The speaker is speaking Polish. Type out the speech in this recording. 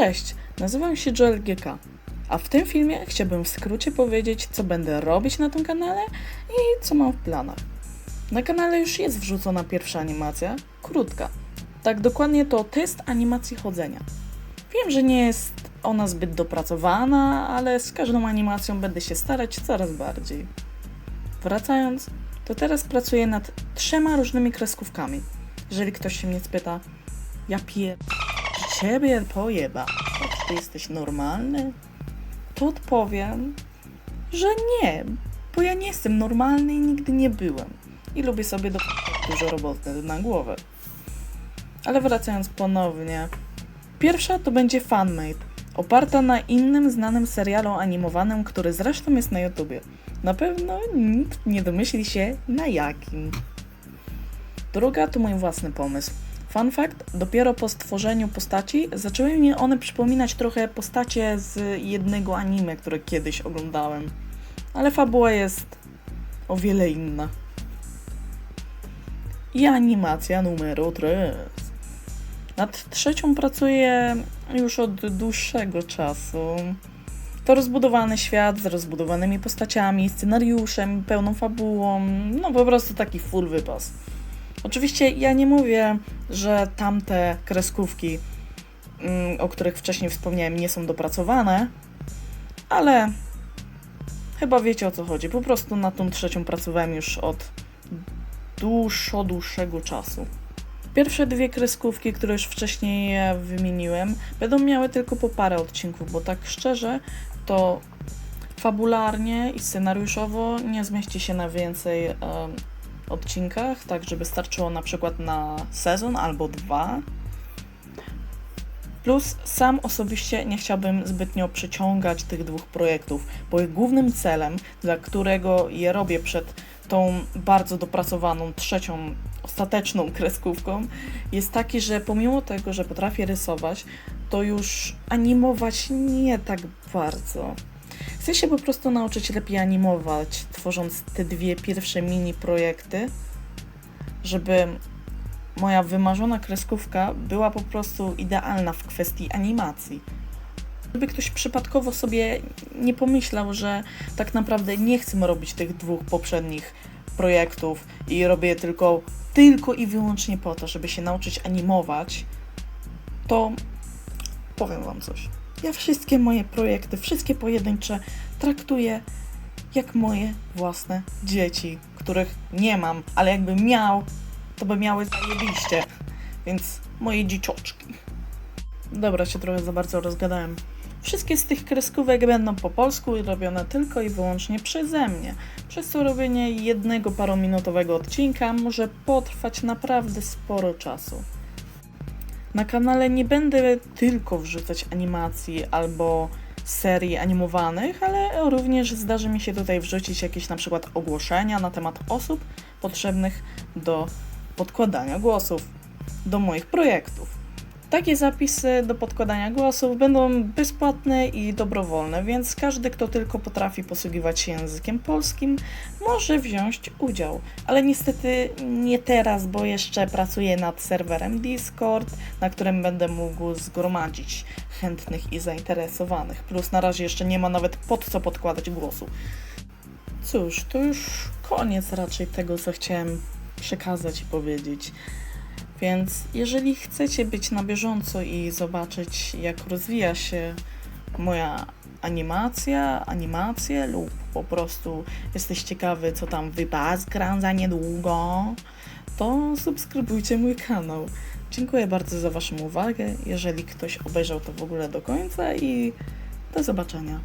Cześć, nazywam się Joel GK, a w tym filmie chciałbym w skrócie powiedzieć, co będę robić na tym kanale i co mam w planach. Na kanale już jest wrzucona pierwsza animacja, krótka. Tak dokładnie to test animacji chodzenia. Wiem, że nie jest ona zbyt dopracowana, ale z każdą animacją będę się starać coraz bardziej. Wracając, to teraz pracuję nad trzema różnymi kreskówkami. Jeżeli ktoś się mnie spyta, ja pier... ciebie pojeba, jak ty jesteś normalny? To odpowiem, że nie, bo ja nie jestem normalny i nigdy nie byłem. I lubię sobie do dużo roboty na głowę. Ale wracając ponownie, pierwsza to będzie Fanmade, oparta na innym znanym serialu animowanym, który zresztą jest na YouTubie. Na pewno nikt nie domyśli się na jakim. Druga to mój własny pomysł. Fun fact, dopiero po stworzeniu postaci zaczęły mi one przypominać trochę postacie z jednego anime, które kiedyś oglądałem. Ale fabuła jest o wiele inna. I animacja numer 3. Nad trzecią pracuję już od dłuższego czasu. To rozbudowany świat z rozbudowanymi postaciami, scenariuszem, pełną fabułą, no po prostu taki full wypas. Oczywiście ja nie mówię, że tamte kreskówki, mm, o których wcześniej wspomniałem, nie są dopracowane, ale chyba wiecie o co chodzi. Po prostu na tą trzecią pracowałem już od dłuższo, dłuższego czasu. Pierwsze dwie kreskówki, które już wcześniej e, wymieniłem, będą miały tylko po parę odcinków, bo tak szczerze, to fabularnie i scenariuszowo nie zmieści się na więcej em, odcinkach, tak żeby starczyło na przykład na sezon albo dwa. Plus sam osobiście nie chciałbym zbytnio przyciągać tych dwóch projektów, bo ich głównym celem, dla którego je robię przed tą bardzo dopracowaną trzecią, ostateczną kreskówką, jest taki, że pomimo tego, że potrafię rysować, to już animować nie tak bardzo. Chcę się po prostu nauczyć lepiej animować, tworząc te dwie pierwsze mini projekty, żeby moja wymarzona kreskówka była po prostu idealna w kwestii animacji. Żeby ktoś przypadkowo sobie nie pomyślał, że tak naprawdę nie chcę robić tych dwóch poprzednich projektów i robię je tylko, tylko i wyłącznie po to, żeby się nauczyć animować, to powiem Wam coś. Ja wszystkie moje projekty, wszystkie pojedyncze traktuję jak moje własne dzieci, których nie mam, ale jakbym miał, to by miały zajebiście. Więc moje dziecioczki. Dobra, się trochę za bardzo rozgadałem. Wszystkie z tych kreskówek będą po polsku i robione tylko i wyłącznie przeze mnie. Przez co robienie jednego parominutowego odcinka może potrwać naprawdę sporo czasu. Na kanale nie będę tylko wrzucać animacji albo serii animowanych, ale również zdarzy mi się tutaj wrzucić jakieś na przykład ogłoszenia na temat osób potrzebnych do podkładania głosów do moich projektów. Takie zapisy do podkładania głosów będą bezpłatne i dobrowolne, więc każdy, kto tylko potrafi posługiwać się językiem polskim, może wziąć udział. Ale niestety nie teraz, bo jeszcze pracuję nad serwerem Discord, na którym będę mógł zgromadzić chętnych i zainteresowanych. Plus na razie jeszcze nie ma nawet pod co podkładać głosu. Cóż, to już koniec raczej tego, co chciałem przekazać i powiedzieć. Więc jeżeli chcecie być na bieżąco i zobaczyć, jak rozwija się moja animacja, animacje lub po prostu jesteś ciekawy, co tam wypasgram za niedługo, to subskrybujcie mój kanał. Dziękuję bardzo za Waszą uwagę, jeżeli ktoś obejrzał to w ogóle do końca i do zobaczenia.